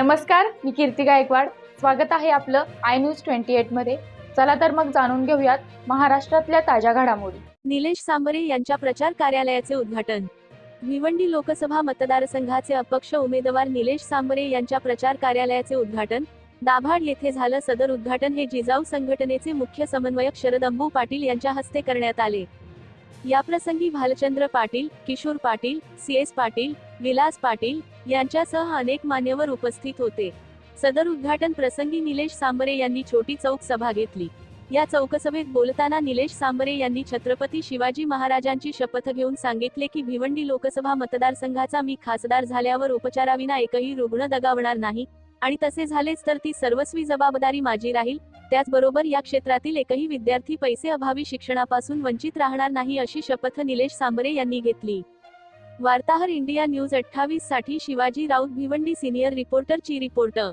नमस्कार मी कीर्ती गायकवाड. स्वागत आहे आपलं आय न्यूज ट्वेंटी एटमध्ये. चला तर मग जाणून घेऊयात महाराष्ट्रातल्या ताज्या घडामोडी. निलेश सांबरे यांच्या प्रचार कार्यालयाचे उद्घाटन. भिवंडी लोकसभा मतदारसंघाचे अपक्ष उमेदवार निलेश सांबरे यांच्या प्रचार कार्यालयाचे उद्घाटन. दाभाड येथे झालं सदर उद्घाटन हे जिजाऊ संघटनेचे मुख्य समन्वयक शरद अंबू पाटील यांच्या हस्ते करण्यात आले. याप्रसंगी भालचंद्र पाटील किशोर पाटील सी एस पाटील विलास पाटील यांच्यासह अनेक मान्यवर उपस्थित होते. सदर उद्घाटन प्रसंगी निलेश सांबरे यांनी छोटी चौक सभा घेतली. या चौकसभेत बोलताना निलेश सांबरे यांनी छत्रपती शिवाजी महाराजांची शपथ घेऊन सांगितले की भिवंडी लोकसभा मतदारसंघाचा मी खासदार झाल्यावर उपचाराविना एकही रुग्ण दगावणार नाही आणि तसे झालेच तर ती सर्वस्वी जबाबदारी माझी राहील त्याचबरोबर या क्षेत्रातील एकही विद्यार्थी पैसे अभावी शिक्षणापासून वंचित राहणार नाही अशी शपथ निलेश सांबरे यांनी घेतली. वार्ताहर इंडिया न्यूज अठ्ठावीससाठी शिवाजी राऊत भिवंडी सिनियर रिपोर्टर ची रिपोर्टर